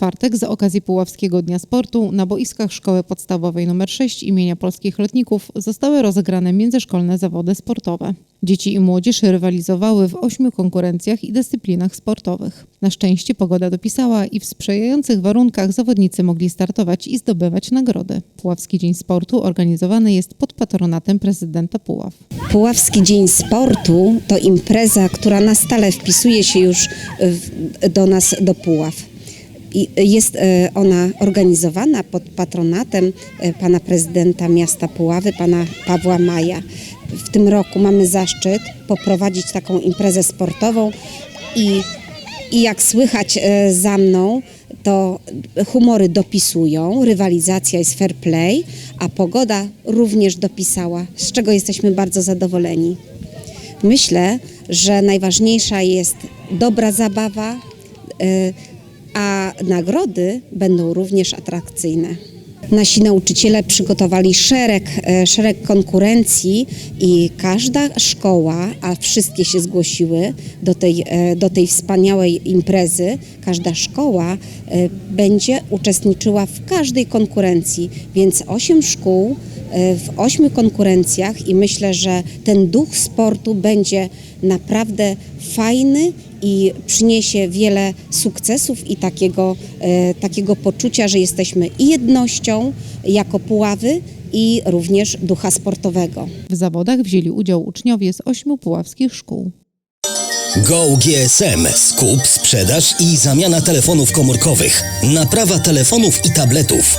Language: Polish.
czwartek z okazji Puławskiego Dnia Sportu na boiskach Szkoły Podstawowej nr 6 imienia Polskich Lotników zostały rozegrane międzyszkolne zawody sportowe. Dzieci i młodzież rywalizowały w ośmiu konkurencjach i dyscyplinach sportowych. Na szczęście pogoda dopisała i w sprzyjających warunkach zawodnicy mogli startować i zdobywać nagrody. Puławski Dzień Sportu organizowany jest pod patronatem prezydenta Puław. Puławski Dzień Sportu to impreza, która na stale wpisuje się już do nas, do Puław. I jest e, ona organizowana pod patronatem e, pana prezydenta miasta Puławy, pana Pawła Maja. W tym roku mamy zaszczyt poprowadzić taką imprezę sportową i, i jak słychać e, za mną, to humory dopisują, rywalizacja jest fair play, a pogoda również dopisała, z czego jesteśmy bardzo zadowoleni. Myślę, że najważniejsza jest dobra zabawa, a nagrody będą również atrakcyjne. Nasi nauczyciele przygotowali szereg, e, szereg konkurencji i każda szkoła, a wszystkie się zgłosiły do tej, e, do tej wspaniałej imprezy, każda szkoła e, będzie uczestniczyła w każdej konkurencji, więc osiem szkół w ośmiu konkurencjach i myślę, że ten duch sportu będzie naprawdę fajny i przyniesie wiele sukcesów i takiego, e, takiego poczucia, że jesteśmy i jednością jako Puławy i również ducha sportowego. W zawodach wzięli udział uczniowie z ośmiu puławskich szkół. Go GSM. Skup, sprzedaż i zamiana telefonów komórkowych. Naprawa telefonów i tabletów.